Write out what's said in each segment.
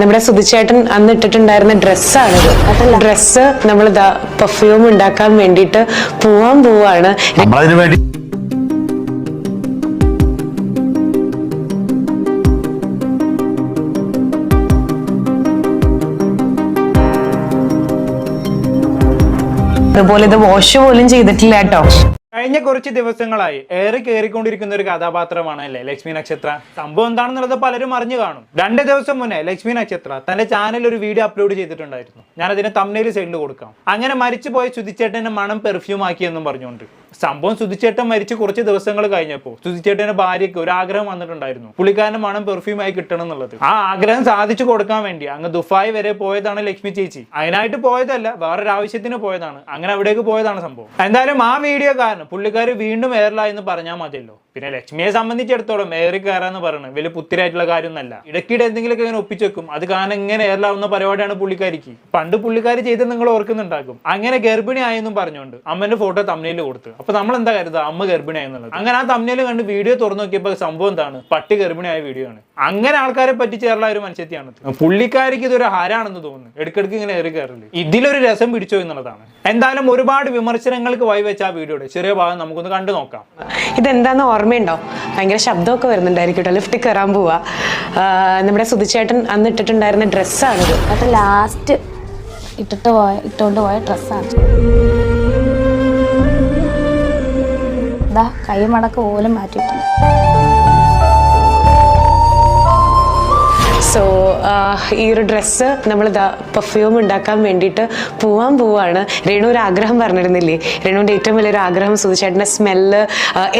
നമ്മുടെ സുധിച്ചേട്ടൻ അന്ന് ഇട്ടിട്ടുണ്ടായിരുന്ന ഡ്രസ്സാണിത്. ഡ്രസ്സ് നമ്മൾ പെർഫ്യൂം ഉണ്ടാക്കാൻ വേണ്ടിയിട്ട് പോവാൻ പോവാണ്. നമ്മളതിനു വേണ്ടി അതുപോലെ ഇത് വാഷ് പോലും ചെയ്തിട്ടില്ല കേട്ടോ. കഴിഞ്ഞ കുറച്ച് ദിവസങ്ങളായി ഏറെ കയറിക്കൊണ്ടിരിക്കുന്ന ഒരു കഥാപാത്രമാണ് അല്ലേ ലക്ഷ്മി നക്ഷത്ര? സംഭവം എന്താണെന്നുള്ളത് പലരും അറിഞ്ഞു കാണും. രണ്ട് ദിവസം മുന്നേ ലക്ഷ്മി നക്ഷത്ര തന്റെ ചാനലിൽ ഒരു വീഡിയോ അപ്ലോഡ് ചെയ്തിട്ടുണ്ടായിരുന്നു. ഞാൻ അതിന് തമ്മിൽ സൈഡിൽ കൊടുക്കാം. അങ്ങനെ മരിച്ചുപോയ ശുതിച്ചേട്ടന്റെ മണം പെർഫ്യൂം ആക്കിയെന്നും പറഞ്ഞുകൊണ്ട്. സംഭവം സുധിച്ചേട്ടൻ മരിച്ച് കുറച്ച് ദിവസങ്ങൾ കഴിഞ്ഞപ്പോൾ സുധിച്ചേട്ടന്റെ ഭാര്യയ്ക്ക് ഒരു ആഗ്രഹം വന്നിട്ടുണ്ടായിരുന്നു. പുള്ളിക്കാരന്റെ മണം പെർഫ്യൂം ആയി കിട്ടണം എന്നുള്ളത്. ആ ആഗ്രഹം സാധിച്ചു കൊടുക്കാൻ വേണ്ടി അങ്ങ് ദുഫായ് വരെ പോയതാണ് ലക്ഷ്മി ചേച്ചി. അതിനായിട്ട് പോയതല്ല വേറൊരു ആവശ്യത്തിന് പോയതാണ്. അങ്ങനെ അവിടേക്ക് പോയതാണ് സംഭവം. എന്തായാലും ആ വീഡിയോ കാരണം പുള്ളിക്കാർ വീണ്ടും എയർലായി എന്ന് പറഞ്ഞാൽ മതിയല്ലോ. പിന്നെ ലക്ഷ്മിയെ സംബന്ധിച്ചിടത്തോളം ഏറി കയറാന്ന് പറയുന്നത് വലിയ പുത്തിരായിട്ടുള്ള കാര്യമൊന്നല്ല ഇടയ്ക്കിടെ എന്തെങ്കിലുമൊക്കെ ഇങ്ങനെ ഒപ്പിച്ചു വെക്കും അത് കാരണം ഇങ്ങനെ ഏറിലാവുന്ന പരിപാടിയാണ് പുള്ളിക്കാരിക്ക്. പണ്ട് പുള്ളിക്കാരി ചെയ്ത് നിങ്ങൾ ഓർക്കുന്നുണ്ടാകും. അങ്ങനെ ഗർഭിണി ആയെന്നും പറഞ്ഞുകൊണ്ട് അമ്മന്റെ ഫോട്ടോ തമ്മിൽ കൊടുത്ത്. അപ്പൊ നമ്മൾ എന്താ കരുതുക? അമ്മ ഗർഭിണി ആയെന്നുള്ളത് അങ്ങനെ ആ തമ്മിൽ കണ്ട് വീഡിയോ തുറന്നു നോക്കിയപ്പോൾ സംഭവം എന്താണ്? പട്ടി ഗർഭിണിയായ വീഡിയോ ആണ്. അങ്ങനെ ആൾക്കാരെ പറ്റി ചേർന്ന ഒരു മനുഷ്യത്തെയാണ്. പുള്ളിക്കാരിക്ക് ഇതൊരു ഹരാണെന്ന് തോന്നുന്നു. ഇടയ്ക്കിടയ്ക്ക് ഇങ്ങനെ ഏറി കയറില്ല ഇതിലൊരു രസം പിടിച്ചോ എന്നുള്ളതാണ്. എന്തായാലും ഒരുപാട് വിമർശനങ്ങൾക്ക് വഴിവെച്ച ആ വീഡിയോയുടെ. ചെറിയ ഭാഗം നമുക്കൊന്ന് കണ്ടു നോക്കാം. ഇതെന്താന്ന് ഓർമ്മയുണ്ടോ? ഭയങ്കര ശബ്ദമൊക്കെ വരുന്നുണ്ടായിരിക്കും ലിഫ്റ്റ് ലിഫ്റ്റിൽ കയറാൻ പോവാ. നമ്മുടെ സുധിച്ചേട്ടൻ അന്ന് ഇട്ടിട്ടുണ്ടായിരുന്ന ഡ്രസ്സാണിത്. അത് ലാസ്റ്റ് ഇട്ടിട്ട് പോയ ഇട്ടുകൊണ്ട് പോയ ഡ്രസ്സാണ്. ദാ കൈ മടക്ക് പോലും മാറ്റിയിട്ടുണ്ട്. സോ ഈ ഒരു ഡ്രസ്സ് നമ്മൾ പെർഫ്യൂം ഉണ്ടാക്കാൻ വേണ്ടിയിട്ട് പോവാൻ പോവാണ്. രേണു ഒരു ആഗ്രഹം പറഞ്ഞിരുന്നില്ലേ? രേണുവിന്റെ ഏറ്റവും വലിയൊരു ആഗ്രഹം സുധിച്ചേട്ടന്റെ സ്മെല്ല്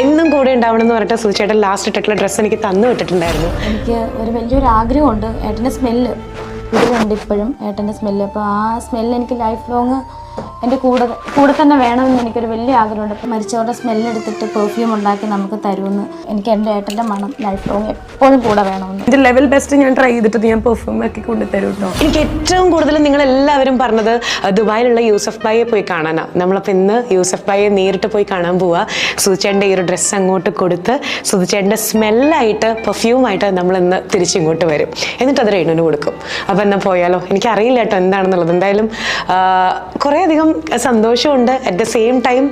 എന്നും കൂടെ ഉണ്ടാവണം എന്ന് പറഞ്ഞിട്ട് സുധിച്ചേട്ടൻ ലാസ്റ്റ് ഇട്ടിട്ടുള്ള ഡ്രസ്സ് എനിക്ക് തന്നു വിട്ടിട്ടുണ്ടായിരുന്നു. എനിക്ക് ഒരു വലിയൊരു ആഗ്രഹമുണ്ട്. ഏട്ടന്റെ സ്മെല്ല് ഇതിലുണ്ട് ഇപ്പോഴും ഏട്ടന്റെ സ്മെല്ല് അപ്പോൾ ആ സ്മെല്ല് എനിക്ക് ലൈഫ് ലോങ് എന്റെ കൂടെ കൂടെ തന്നെ വേണമെന്ന് എനിക്കൊരു വലിയ ആഗ്രഹമുണ്ട്. മരിച്ചവരുടെ സ്മെല്ലെടുത്തിട്ട് പെർഫ്യൂം ഉണ്ടാക്കി നമുക്ക് തരുമെന്ന് എനിക്ക് എന്റെ ഏട്ടന്റെ മണം ലൈഫ് ലോങ് എപ്പോഴും കൂടെ വേണമെന്ന്. എന്റെ ലെവൽ ബെസ്റ്റ് ഞാൻ ട്രൈ ചെയ്തിട്ട് ഞാൻ പെർഫ്യൂം ആക്കി കൊണ്ടുതരും കേട്ടോ എനിക്ക് ഏറ്റവും കൂടുതൽ നിങ്ങൾ എല്ലാവരും പറഞ്ഞത് ദുബായിലുള്ള യൂസഫ് ബായിയെ പോയി കാണാനാണ് നമ്മളപ്പോൾ ഇന്ന് യൂസഫ് ബായിയെ നേരിട്ട് പോയി കാണാൻ പോവുക സുധിച്ചേട്ടന്റെ ഈ ഒരു ഡ്രസ്സ് അങ്ങോട്ട് കൊടുത്ത് സുധിച്ചേട്ടന്റെ സ്മെല്ലായിട്ട് പെർഫ്യൂമായിട്ട് നമ്മൾ ഇന്ന് തിരിച്ചിങ്ങോട്ട് വരും. എന്നിട്ട് അത് റേണുവിന് കൊടുക്കും. അപ്പോൾ എന്നാൽ പോയാലോ? എനിക്കറിയില്ല കേട്ടോ എന്താണെന്നുള്ളത്. എന്തായാലും കുറേയധികം സന്തോഷമുണ്ട്. അറ്റ് ദ സെയിം ടൈം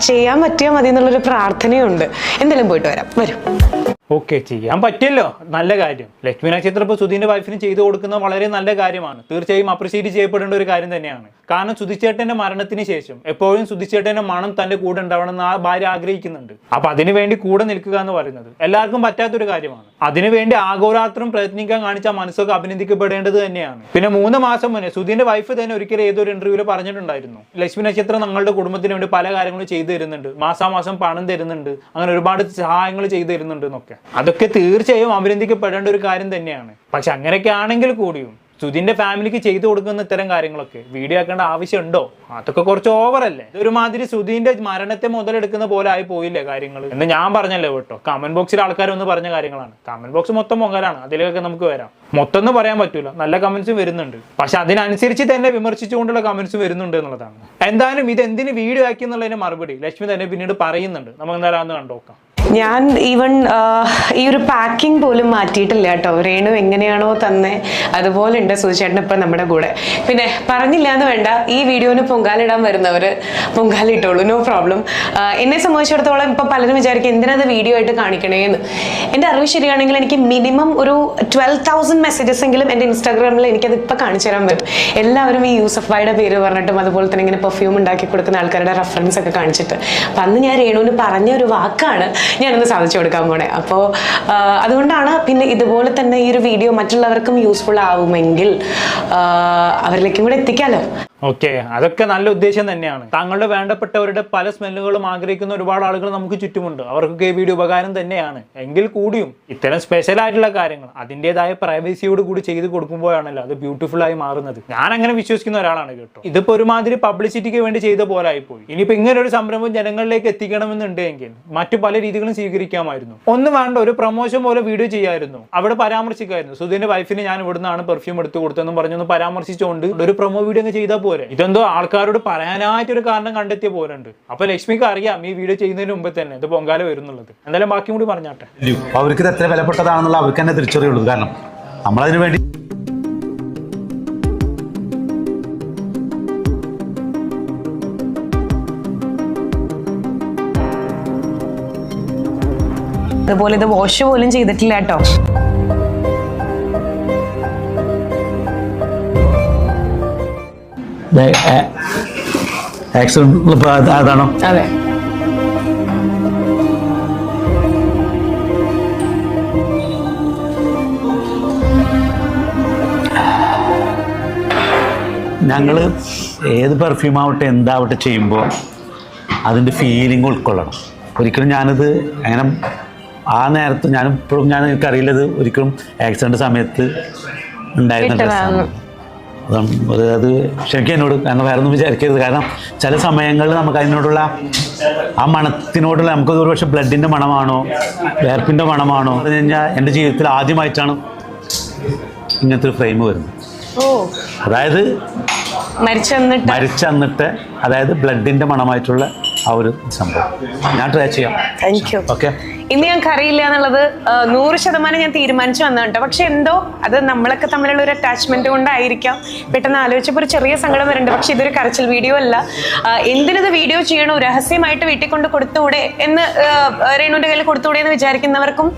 ചെയ്യാൻ പറ്റിയാൽ മതി എന്നുള്ളൊരു പ്രാർത്ഥനയുണ്ട്. എന്തെങ്കിലും പോയിട്ട് വരാം. വരും. ഓക്കെ ചെയ്യാൻ പറ്റിയല്ലോ. നല്ല കാര്യം. ലക്ഷ്മി നക്ഷത്രം ഇപ്പോൾ സുധീന്റെ വൈഫിന് ചെയ്തു കൊടുക്കുന്നത് വളരെ നല്ല കാര്യമാണ്. തീർച്ചയായും അപ്രിഷിയേറ്റ് ചെയ്യപ്പെടേണ്ട ഒരു കാര്യം തന്നെയാണ്. കാരണം സുധിച്ചേട്ടന്റെ മരണത്തിന് ശേഷം എപ്പോഴും സുധിച്ചേട്ടന്റെ മണം തന്റെ കൂടെ ഉണ്ടാവണമെന്ന് ആ ഭാര്യ ആഗ്രഹിക്കുന്നുണ്ട്. അപ്പൊ അതിനു വേണ്ടി കൂടെ നിൽക്കുക എന്ന് പറയുന്നത് എല്ലാവർക്കും പറ്റാത്തൊരു കാര്യമാണ്. അതിനുവേണ്ടി ആഘോരാത്രം പ്രയത്നിക്കാൻ കാണിച്ച മനസ്സൊക്കെ അഭിനന്ദിക്കപ്പെടേണ്ടത് തന്നെയാണ്. പിന്നെ മൂന്ന് മാസം മുന്നേ സുധീന്റെ വൈഫ് തന്നെ ഒരിക്കലും ഏതൊരു ഇന്റർവ്യൂവിൽ പറഞ്ഞിട്ടുണ്ടായിരുന്നു. ലക്ഷ്മി നക്ഷത്രം ഞങ്ങളുടെ കുടുംബത്തിന് വേണ്ടി പല കാര്യങ്ങളും ചെയ്തു തരുന്നുണ്ട്. മാസാമാസം പണം തരുന്നുണ്ട്. അങ്ങനെ ഒരുപാട് സഹായങ്ങൾ ചെയ്തു തരുന്നുണ്ട് എന്നൊക്കെ. അതൊക്കെ. തീർച്ചയായും അഭിനന്ദിക്കപ്പെടേണ്ട ഒരു കാര്യം തന്നെയാണ്. പക്ഷെ അങ്ങനെയൊക്കെ ആണെങ്കിൽ കൂടിയും സുധിന്റെ ഫാമിലിക്ക് ചെയ്തു കൊടുക്കുന്ന ഇത്തരം കാര്യങ്ങളൊക്കെ വീഡിയോ ആക്കേണ്ട ആവശ്യമുണ്ടോ? അതൊക്കെ കുറച്ച് ഓവറല്ലേ? ഇതൊരുമാതിരി സുധീന്റെ മരണത്തെ മുതലെടുക്കുന്ന പോലെ ആയി പോയില്ലേ കാര്യങ്ങൾ എന്ന് ഞാൻ പറഞ്ഞല്ലോ കേട്ടോ. കമന്റ് ബോക്സിൽ ആൾക്കാർ ഒന്ന് പറഞ്ഞ കാര്യങ്ങളാണ്. കമന്റ് ബോക്സ് മൊത്തം പൊങ്ങലാണ് അതിലേക്കൊക്കെ നമുക്ക് വരാം. മൊത്തം എന്ന് പറയാൻ പറ്റൂല. നല്ല കമന്റ്സും വരുന്നുണ്ട്. പക്ഷെ അതിനനുസരിച്ച് തന്നെ വിമർശിച്ചുകൊണ്ടുള്ള കമന്റ്സ് വരുന്നുണ്ട് എന്നുള്ളതാണ്. എന്തായാലും ഇത് എന്തിന് വീഡിയോ ആക്കി എന്നുള്ളതിന് മറുപടി ലക്ഷ്മി തന്നെ പിന്നീട് പറയുന്നുണ്ട്. നമുക്ക് എന്തായാലും അന്ന് കണ്ടോക്കാം ഞാൻ ഈവൻ ഈ ഒരു പാക്കിംഗ് പോലും മാറ്റിയിട്ടില്ല കേട്ടോ. രേണു എങ്ങനെയാണോ തന്നെ. അതുപോലെ ഉണ്ട് സുചേട്ടൻ ഇപ്പം നമ്മുടെ കൂടെ. പിന്നെ പറഞ്ഞില്ല എന്ന് വേണ്ട. ഈ വീഡിയോന് പൊങ്കാലിടാൻ വരുന്നവർ പൊങ്കാലിട്ടോളൂ നോ പ്രോബ്ലം എന്നെ സംബന്ധിച്ചിടത്തോളം ഇപ്പം പലരും വിചാരിക്കും എന്തിനത് വീഡിയോ ആയിട്ട് കാണിക്കണേന്ന്? എന്റെ അറിവ് ശരിയാണെങ്കിൽ എനിക്ക് മിനിമം ഒരു ട്വൽവ് തൗസൻഡ് മെസ്സേജസ് എങ്കിലും എന്റെ ഇൻസ്റ്റാഗ്രാമിൽ എനിക്കത് ഇപ്പം കാണിച്ചു തരാൻ പറ്റും എല്ലാവരും ഈ യൂസഫ് ബായുടെ പേര് പറഞ്ഞിട്ടും അതുപോലെ തന്നെ ഇങ്ങനെ പെർഫ്യൂം ഉണ്ടാക്കി കൊടുക്കുന്ന ആൾക്കാരുടെ റെഫറൻസ് ഒക്കെ കാണിച്ചിട്ട്. അപ്പം അന്ന് ഞാൻ രേണുവിന് പറഞ്ഞ ഒരു വാക്കാണ് ഞാനൊന്ന് സാധിച്ചു കൊടുക്കാൻ പോണേ. അപ്പോൾ അതുകൊണ്ടാണ് പിന്നെ ഇതുപോലെ തന്നെ ഈ ഒരു വീഡിയോ മറ്റുള്ളവർക്കും യൂസ്ഫുൾ ആവുമെങ്കിൽ അവരിലേക്കും കൂടെ എത്തിക്കാമല്ലോ ഓക്കെ അതൊക്കെ നല്ല ഉദ്ദേശം തന്നെയാണ്. താങ്കളുടെ വേണ്ടപ്പെട്ടവരുടെ പല സ്മെല്ലുകളും ആഗ്രഹിക്കുന്ന ഒരുപാട് ആളുകൾ നമുക്ക് ചുറ്റുമുണ്ട്. അവർക്കൊക്കെ ഈ വീഡിയോ ഉപകാരം തന്നെയാണ്. എങ്കിൽ കൂടിയും ഇത്തരം സ്പെഷ്യൽ ആയിട്ടുള്ള കാര്യങ്ങൾ അതിന്റെതായ പ്രൈവസിയോട് കൂടി ചെയ്ത് കൊടുക്കുമ്പോഴാണല്ലോ അത് ബ്യൂട്ടിഫുൾ ആയി മാറുന്നത്. ഞാൻ അങ്ങനെ വിശ്വസിക്കുന്ന ഒരാളാണ് കേട്ടോ. ഇതിപ്പോ ഒരുമാതിരി പബ്ലിസിറ്റിക്ക് വേണ്ടി ചെയ്ത പോലെ ആയിപ്പോയി. ഇനിയിപ്പോ ഇങ്ങനെ ഒരു സംരംഭം ജനങ്ങളിലേക്ക് എത്തിക്കണമെന്നുണ്ടെങ്കിൽ മറ്റു പല രീതികളും സ്വീകരിക്കാമായിരുന്നു. ഒന്ന് വേണ്ട ഒരു പ്രൊമോഷൻ പോലെ വീഡിയോ ചെയ്യായിരുന്നു. അവിടെ പരാമർശിക്കായിരുന്നു. സുധീന്റെ വൈഫിന് ഞാൻ ഇവിടുന്നാണ് പെർഫ്യൂം എടുത്തു കൊടുത്തതെന്ന് പറഞ്ഞൊന്ന് പരാമർശിച്ചുകൊണ്ട് ഒരു പ്രൊമോ വീഡിയോ ചെയ്താൽ പോരെ. ഇതെന്തോ ആൾക്കാരോട് പറയാനായിട്ട് ഒരു കാരണം കണ്ടെത്തിയ പോരുണ്ട് ഉണ്ട് അപ്പൊ ലക്ഷ്മിക്ക് അറിയാം ഈ വീഡിയോ ചെയ്യുന്നതിന് മുമ്പ് തന്നെ ഇത് പൊങ്കാല വരുന്നുള്ളത്. എന്തായാലും ബാക്കി കൂടി പറഞ്ഞാട്ടെ. അവർക്ക് ഇത് എത്ര വിലപ്പെട്ടതാണെന്നുള്ള അവർക്ക് തന്നെ തിരിച്ചറിയുള്ളൂ. കാരണം നമ്മളതിനു വേണ്ടി അതുപോലെ ഇത് വാഷ് പോലും ചെയ്തിട്ടില്ല കേട്ടോ. ആക്സിഡന്റ് അതാണോ? അതെ. ഞങ്ങൾ ഏത് പെർഫ്യൂം ആവട്ടെ എന്താവട്ടെ ചെയ്യുമ്പോൾ അതിന്റെ ഫീലിംഗ് ഉൾക്കൊള്ളണം. ഒരിക്കലും ഞാനത് അങ്ങനെ ആ നേരത്ത് ഞാൻ ഇപ്പോഴും ഞാൻ എനിക്കറിയില്ലത് ഒരിക്കലും ആക്സിഡന്റ് സമയത്ത് ഉണ്ടായിരുന്ന. ഡ്രസ്സാണ് അത് അത് ക്ഷമിക്കുക എന്നോട് കാരണം വേറെ ഒന്നും വിചാരിക്കരുത്. കാരണം ചില സമയങ്ങളിൽ നമുക്ക് അതിനോടുള്ള ആ മണത്തിനോടുള്ള നമുക്ക് ഒരു പക്ഷേ ബ്ലഡിന്റെ മണമാണോ വേർപ്പിന്റെ മണമാണോ എന്ന് കഴിഞ്ഞാൽ എന്റെ ജീവിതത്തിൽ ആദ്യമായിട്ടാണ് ഇങ്ങനത്തെ ഒരു ഫ്രെയിം വരുന്നത്. അതായത് മരിച്ചെന്നിട്ട്? മരിച്ചന്നിട്ട് അതായത് ബ്ലഡിന്റെ മണമായിട്ടുള്ള ആ ഒരു സംഭവം. ഞാൻ ട്രൈ ചെയ്യാം. താങ്ക് യു ഓക്കെ ഇന്ന് ഞങ്ങൾക്ക് അറിയില്ല എന്നുള്ളത് നൂറ് ശതമാനം ഞാൻ തീരുമാനിച്ചു വന്നു കേട്ടോ. പക്ഷെ എന്തോ അത് നമ്മളൊക്കെ തമ്മിലുള്ള ഒരു അറ്റാച്ച്മെന്റ് കൊണ്ടായിരിക്കാം. പെട്ടെന്ന് ആലോചിച്ചപ്പോൾ ഒരു ചെറിയ സങ്കടം വരുന്നുണ്ട് പക്ഷെ ഇതൊരു കരച്ചിൽ വീഡിയോ അല്ല. എന്തിനത് വീഡിയോ ചെയ്യണോ? രഹസ്യമായിട്ട് വീട്ടിൽ കൊണ്ട് കൊടുത്തുകൂടെ എന്ന് രേണുവിന്റെ കയ്യിൽ കൊടുത്തുകൂടെ എന്ന് വിചാരിക്കുന്നവർക്കും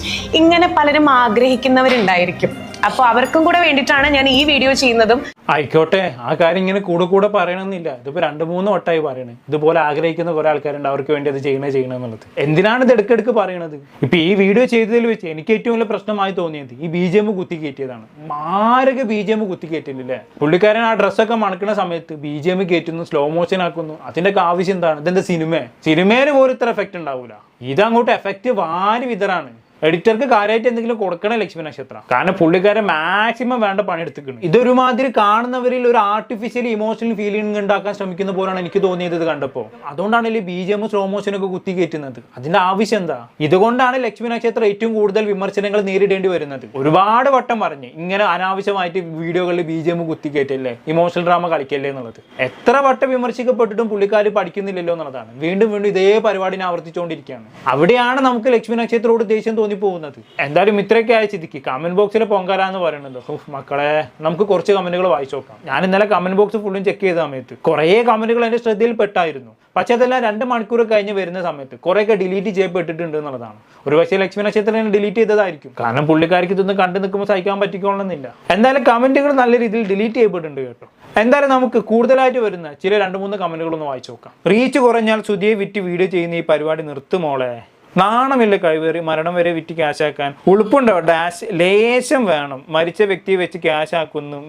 ഇങ്ങനെ പലരും ആഗ്രഹിക്കുന്നവരുണ്ടായിരിക്കും. അപ്പോൾ അവർക്കും കൂടെ വേണ്ടിയിട്ടാണ് ഞാൻ ഈ വീഡിയോ ചെയ്യുന്നതും. ആയിക്കോട്ടെ ആ കാര്യം ഇങ്ങനെ കൂടെ കൂടെ പറയണമെന്നില്ല. ഇതിപ്പോ രണ്ട് മൂന്ന് വട്ടമായി പറയണേ. ഇതുപോലെ ആഗ്രഹിക്കുന്ന കുറെ ആൾക്കാരുണ്ട് അവർക്ക് വേണ്ടി അത് ചെയ്യണേ ചെയ്യണം എന്നുള്ളത്. എന്തിനാണ് ഇത് ഇടയ്ക്കിടയ്ക്ക് പറയണത്? ഇപ്പൊ ഈ വീഡിയോ ചെയ്തതിൽ വെച്ച് എനിക്ക് ഏറ്റവും വലിയ പ്രശ്നമായി തോന്നിയത് ഈ ബി ജെ എം കുത്തി കയറ്റിയതാണ്. മാരക ബി ജെ എം കുത്തി കയറ്റുന്നില്ലേ പുള്ളിക്കാരൻ ആ ഡ്രസ്സൊക്കെ മണക്കുന്ന സമയത്ത് ബി ജെ എം കയറ്റുന്നു സ്ലോ മോഷൻ ആക്കുന്നു. അതിന്റെ ഒക്കെ ആവശ്യം എന്താണ്? ഇതെന്താ സിനിമ? സിനിമയിൽ പോലും ഇത്ര എഫക്റ്റ് ഉണ്ടാവൂല. ഇതങ്ങോട്ട് എഫക്റ്റ് വാരി വിതറാണ്. എഡിറ്റർക്ക് കാര്യമായിട്ട് എന്തെങ്കിലും കൊടുക്കണേ ലക്ഷ്മി നക്ഷത്രം. കാരണം പുള്ളിക്കാരൻ മാക്സിമം വേണ്ട പണിയെടുത്തിക്കണം ഇതൊരുമാതിരി കാണുന്നവരിൽ ഒരു ആർട്ടിഫിഷ്യൽ ഇമോഷണൽ ഫീലിംഗ് ഉണ്ടാക്കാൻ ശ്രമിക്കുന്ന പോലാണ് എനിക്ക് തോന്നിയത് ഇത് കണ്ടപ്പോൾ അതുകൊണ്ടാണ് ഈ ബി ജി എം സ്ലോ മോഷനൊക്കെ കുത്തി കയറ്റുന്നത്. അതിന്റെ ആവശ്യം എന്താ? ഇതുകൊണ്ടാണ് ലക്ഷ്മി നക്ഷത്രം ഏറ്റവും കൂടുതൽ വിമർശനങ്ങൾ നേരിടേണ്ടി വരുന്നത്. ഒരുപാട് വട്ടം പറഞ്ഞ് ഇങ്ങനെ അനാവശ്യമായിട്ട് വീഡിയോകളിൽ ബി ജി എം കുത്തി കയറ്റല്ലേ? ഇമോഷണൽ ഡ്രാമ കളിക്കല്ലേ എന്നുള്ളത്. എത്ര വട്ടം വിമർശിക്കപ്പെട്ടിട്ടും പുള്ളിക്കാർ പഠിക്കുന്നില്ലല്ലോ എന്നുള്ളതാണ്. വീണ്ടും വീണ്ടും ഇതേ പരിപാടിനെ ആവർത്തിച്ചുകൊണ്ടിരിക്കുകയാണ്. അവിടെയാണ് നമുക്ക് ലക്ഷ്മി നക്ഷത്രത്തോട് ദേഷ്യം തോന്നി പോകുന്നത് എന്തായാലും ഇത്രയൊക്കെ ആയ സ്ഥിതിക്ക് കമന്റ് ബോക്സിൽ പൊങ്കാല എന്ന് പറയുന്നത് മക്കളെ നമുക്ക് കുറച്ച് കമന്റുകൾ വായിച്ചു നോക്കാം. ഞാൻ ഇന്നലെ കമന്റ് ബോക്സ് ഫുള്ളും ചെക്ക് ചെയ്ത സമയത്ത് കുറേ കമന്റുകൾ എന്റെ ശ്രദ്ധയിൽ പെട്ടായിരുന്നു പക്ഷേ അതെല്ലാം രണ്ട് മണിക്കൂർ കഴിഞ്ഞ് വരുന്ന സമയത്ത് കുറേയൊക്കെ ഡിലീറ്റ് ചെയ്യപ്പെട്ടിട്ടുണ്ട് എന്നുള്ളതാണ്. ഒരു പക്ഷേ ലക്ഷ്മി നക്ഷത്രം ഡിലീറ്റ് ചെയ്തതായിരിക്കും. കാരണം പുള്ളിക്കാർക്ക് ഇതൊന്നും കണ്ടു നിൽക്കുമ്പോൾ സഹിക്കാൻ പറ്റിക്കൊള്ളുന്നില്ല എന്തായാലും കമന്റുകൾ നല്ല രീതിയിൽ ഡിലീറ്റ് ചെയ്യപ്പെട്ടിട്ടുണ്ട് കേട്ടോ. എന്തായാലും നമുക്ക് കൂടുതലായിട്ട് വരുന്ന ചില രണ്ട് മൂന്ന് കമന്റുകൾ ഒന്ന് വായിച്ചു നോക്കാം. റീച്ച് കുറഞ്ഞാൽ സുധിയെ വിറ്റ് വീഡിയോ ചെയ്യുന്ന ഈ പരിപാടി നിർത്തുമോളെ നാണമില്ല കഴിവേറി മരണം വരെ വിറ്റ് ക്യാഷാക്കാൻ ഉളുപ്പുണ്ടോ ഡാഷ് ലേശം വേണം. മരിച്ച വ്യക്തിയെ വെച്ച് ക്യാഷ്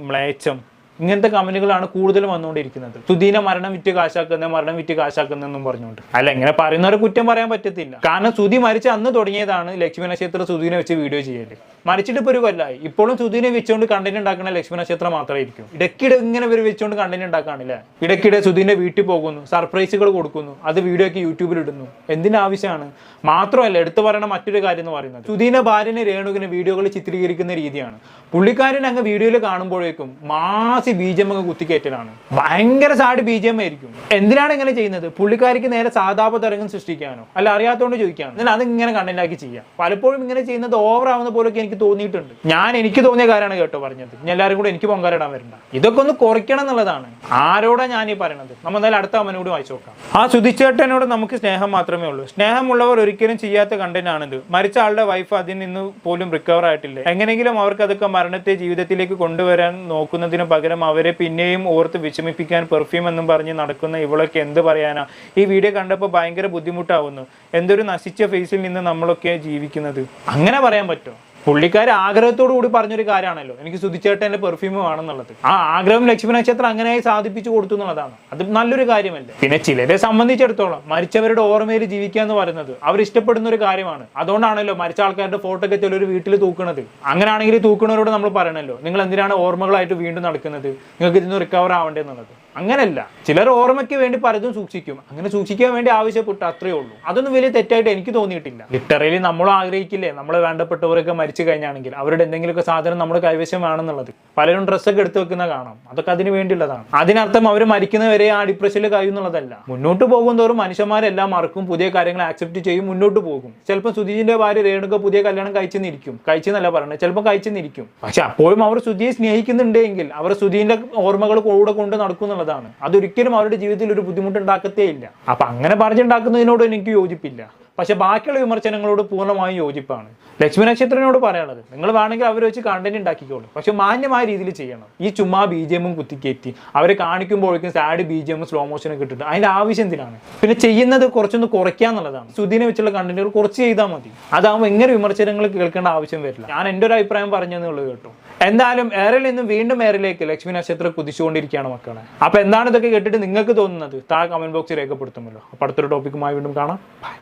മ്ലേച്ചം ഇങ്ങനത്തെ കമ്പനികളാണ് കൂടുതലും വന്നുകൊണ്ടിരിക്കുന്നത്. സുദീന മരണം വിറ്റ് കാശാക്കുന്ന മരണം വിറ്റ് കാശാക്കുന്നെന്നും പറഞ്ഞുകൊണ്ട്. അല്ല ഇങ്ങനെ പറയുന്നവരെ കുറ്റം പറയാൻ പറ്റത്തില്ല. കാരണം സുധി മരിച്ച അന്ന് തുടങ്ങിയതാണ് ലക്ഷ്മി നക്ഷത്ര സുധീനെ വെച്ച് വീഡിയോ ചെയ്യൽ. മരിച്ചിട്ട് ഇപ്പോൾ ഒരു കൊല്ലായി. ഇപ്പോഴും സുധീനെ വെച്ചുകൊണ്ട് കണ്ടന്റ് ഉണ്ടാക്കുന്ന ലക്ഷ്മി നക്ഷത്രം മാത്രമായിരിക്കും. ഇടയ്ക്കിടെ ഇങ്ങനെ ഇവർ വെച്ചുകൊണ്ട് കണ്ടന്റ് ഉണ്ടാക്കാണില്ലേ ഇടയ്ക്കിടെ സുധീന്റെ വീട്ടിൽ പോകുന്നു സർപ്രൈസുകൾ കൊടുക്കുന്നു അത് വീഡിയോ ഒക്കെ യൂട്യൂബിൽ ഇടുന്നു. എന്തിനാവശ്യമാണ് മാത്രമല്ല എടുത്തു പറയണ മറ്റൊരു കാര്യം എന്ന് പറയുന്നത്. സുധീന ഭാര്യനെ രേണുവിനെ വീഡിയോകൾ ചിത്രീകരിക്കുന്ന രീതിയാണ്. പുള്ളിക്കാരൻ അങ്ങ് വീഡിയോയിൽ കാണുമ്പോഴേക്കും മാസി ബീജം അങ്ങ് കുത്തിക്കയറ്റലാണ്. ഭയങ്കര സാഡ് ബീജം ആയിരിക്കും. എന്തിനാണ് ഇങ്ങനെ ചെയ്യുന്നത്? പുള്ളിക്കാരിക്ക് നേരെ സാധാപ തരംഗം സൃഷ്ടിക്കാനോ അല്ല അറിയാത്തതുകൊണ്ട് ചോദിക്കാനോ. എന്നാൽ അത് ഇങ്ങനെ കണ്ടന്റാക്കി ചെയ്യാം. പലപ്പോഴും ഇങ്ങനെ ചെയ്യുന്നത് ഓവർ ആവുന്ന പോലൊക്കെ എനിക്ക് തോന്നിയിട്ടുണ്ട്. ഞാൻ എനിക്ക് തോന്നിയ കാര്യമാണ് കേട്ടോ പറഞ്ഞത്. ഞാൻ എല്ലാവരും കൂടെ എനിക്ക് പൊങ്കാലിടാൻ വരണ്ട. ഇതൊക്കെ ഒന്ന് കുറയ്ക്കണം എന്നുള്ളതാണ്. ആരോടാ ഞാൻ ഈ പറയണത്? നമ്മൾ എന്തായാലും അടുത്ത അമ്മനോട് വായിച്ചു നോക്കാം. ആ സുധിച്ചേട്ടനോട് നമുക്ക് സ്നേഹം മാത്രമേ ഉള്ളൂ. സ്നേഹമുള്ളവർ ഒരിക്കലും ചെയ്യാത്ത കണ്ടന്റ് ആണിത്. മരിച്ച ആളുടെ വൈഫ് അതിൽ നിന്ന് പോലും റിക്കവർ ആയിട്ടില്ല. എങ്ങനെയെങ്കിലും അവർക്ക് അതൊക്കെ മരണത്തെ ജീവിതത്തിലേക്ക് കൊണ്ടുവരാൻ നോക്കുന്നതിന് പകരം അവരെ പിന്നെയും ഓർത്ത് വിഷമിപ്പിക്കാൻ പെർഫ്യൂം എന്നും പറഞ്ഞ് നടക്കുന്ന ഇവളൊക്കെ എന്ത് പറയാനാ? ഈ വീഡിയോ കണ്ടപ്പോൾ ഭയങ്കര ബുദ്ധിമുട്ടാവുന്നു. എന്തൊരു നശിച്ച ഫേസിൽ നിന്ന് നമ്മളൊക്കെ ജീവിക്കുന്നത്? അങ്ങനെ പറയാൻ പറ്റുമോ? പുള്ളിക്കാർ ആഗ്രഹത്തോടു കൂടി പറഞ്ഞൊരു കാര്യമാണല്ലോ. എനിക്ക് സുധിച്ചേട്ടന്റെ പെർഫ്യൂം വേണമെന്നുള്ളത് ആ ആഗ്രഹം ലക്ഷ്മി നക്ഷത്രം അങ്ങനെയായി സാധിപ്പിച്ചു കൊടുത്തു എന്നുള്ളതാണ്. അത് നല്ലൊരു കാര്യമല്ലേ? പിന്നെ ചിലരെ സംബന്ധിച്ചിടത്തോളം മരിച്ചവരുടെ ഓർമ്മയിൽ ജീവിക്കുക എന്ന് പറയുന്നത് അവർ ഇഷ്ടപ്പെടുന്ന ഒരു കാര്യമാണ്. അതുകൊണ്ടാണല്ലോ മരിച്ച ആൾക്കാരുടെ ഫോട്ടോ ഒക്കെ ചിലർ വീട്ടിൽ തൂക്കുന്നത് അങ്ങനെയാണെങ്കിൽ തൂക്കുന്നവരോട് നമ്മൾ പറയണല്ലോ നിങ്ങൾ എന്തിനാണ് ഓർമ്മകളായിട്ട് വീണ്ടും നടക്കുന്നത്? നിങ്ങൾക്ക് ഇതിന് റിക്കവർ ആവേണ്ടത് എന്നുള്ളത്. അങ്ങനെയല്ല ചിലർ ഓർമ്മയ്ക്ക് വേണ്ടി പലതും സൂക്ഷിക്കും. അങ്ങനെ സൂക്ഷിക്കാൻ വേണ്ടി ആവശ്യപ്പെട്ടു അത്രേ ഉള്ളൂ. അതൊന്നും വലിയ തെറ്റായിട്ട് എനിക്ക് തോന്നിയിട്ടില്ല. ലിറ്ററലി നമ്മൾ ആഗ്രഹിക്കില്ലേ? നമ്മളെ വേണ്ടപ്പെട്ടവരൊക്കെ മരിച്ചു കഴിഞ്ഞാണെങ്കിൽ അവരുടെ എന്തെങ്കിലുമൊക്കെ സാധനം നമ്മുടെ കൈവശം വേണമെന്നുള്ളത് പലരും ഡ്രസ്സൊക്കെ എടുത്തു വെക്കുന്ന കാണാം. അതൊക്കെ അതിന് വേണ്ടിയുള്ളതാണ്. അതിനർത്ഥം അവർ മരിക്കുന്നവരെ ആ ഡിപ്രഷനിൽ കഴിയുന്നുള്ളതല്ല. മുന്നോട്ട് പോകും തോറും മനുഷ്യന്മാരെല്ലാം മറക്കും പുതിയ കാര്യങ്ങൾ ആക്സെപ്റ്റ് ചെയ്യും മുന്നോട്ട് പോകും. ചിലപ്പോൾ സുധീജിന്റെ ഭാര്യ രേണുക പുതിയ കല്യാണം കഴിച്ചെന്നിരിക്കും കഴിച്ചെന്നല്ല പറയുന്നത് ചിലപ്പോൾ കഴിച്ചെന്നിരിക്കും പക്ഷെ അപ്പോഴും അവർ സുധിയെ സ്നേഹിക്കുന്നുണ്ടെങ്കിൽ അവർ സുധീന്റെ ഓർമ്മകൾ കൂടെ കൊണ്ട് നടക്കും എന്നുള്ളതാണ്. അതൊരിക്കലും അവരുടെ ജീവിതത്തിൽ ഒരു ബുദ്ധിമുട്ട് ഉണ്ടാക്കത്തേ ഇല്ല. അപ്പൊ അങ്ങനെ പറഞ്ഞുണ്ടാക്കുന്നതിനോട് എനിക്ക് യോജിപ്പില്ല. പക്ഷെ ബാക്കിയുള്ള വിമർശനങ്ങളോട് പൂർണമായും യോജിപ്പാണ്. ലക്ഷ്മി നക്ഷത്രനോട് പറയാനുള്ളത് നിങ്ങൾ വേണമെങ്കിൽ അവർ വെച്ച് കണ്ടന്റ് ഉണ്ടാക്കിക്കോളൂ. പക്ഷെ മാന്യമായ രീതിയിൽ ചെയ്യണം. ഈ ചുമ്മാ ബി ജി എമ്മും കുത്തിക്കയറ്റി അവരെ കാണിക്കുമ്പോഴേക്കും സാഡ് ബി ജി എമ്മും സ്ലോ മോഷനും കിട്ടിട്ട് അതിന്റെ ആവശ്യം എന്തിനാണ്? പിന്നെ ചെയ്യുന്നത് കുറച്ചൊന്ന് കുറയ്ക്കുക എന്നുള്ളതാണ്. സുധീനെ വെച്ചുള്ള കണ്ടന്റുകൾ കുറച്ച് ചെയ്താൽ മതി. അതാകുമ്പോൾ എങ്ങനെ വിമർശനങ്ങൾ കേൾക്കേണ്ട ആവശ്യം വരില്ല. ഞാൻ എന്റെ ഒരു അഭിപ്രായം പറഞ്ഞെന്നുള്ളത് കേട്ടോ. എന്തായാലും ഏറിൽ നിന്നും വീണ്ടും ഏറിലേക്ക് ലക്ഷ്മി നക്ഷത്രം കുതിച്ചുകൊണ്ടിരിക്കുകയാണ് മക്കളെ. അപ്പൊ എന്താണ് ഇതൊക്കെ കേട്ടിട്ട് നിങ്ങൾക്ക് തോന്നുന്നത്? താഴെ കമന്റ് ബോക്സിൽ രേഖപ്പെടുത്തുമല്ലോ. അപ്പൊ അടുത്തൊരു ടോപ്പിക്കുമായി വീണ്ടും കാണാം. ബൈ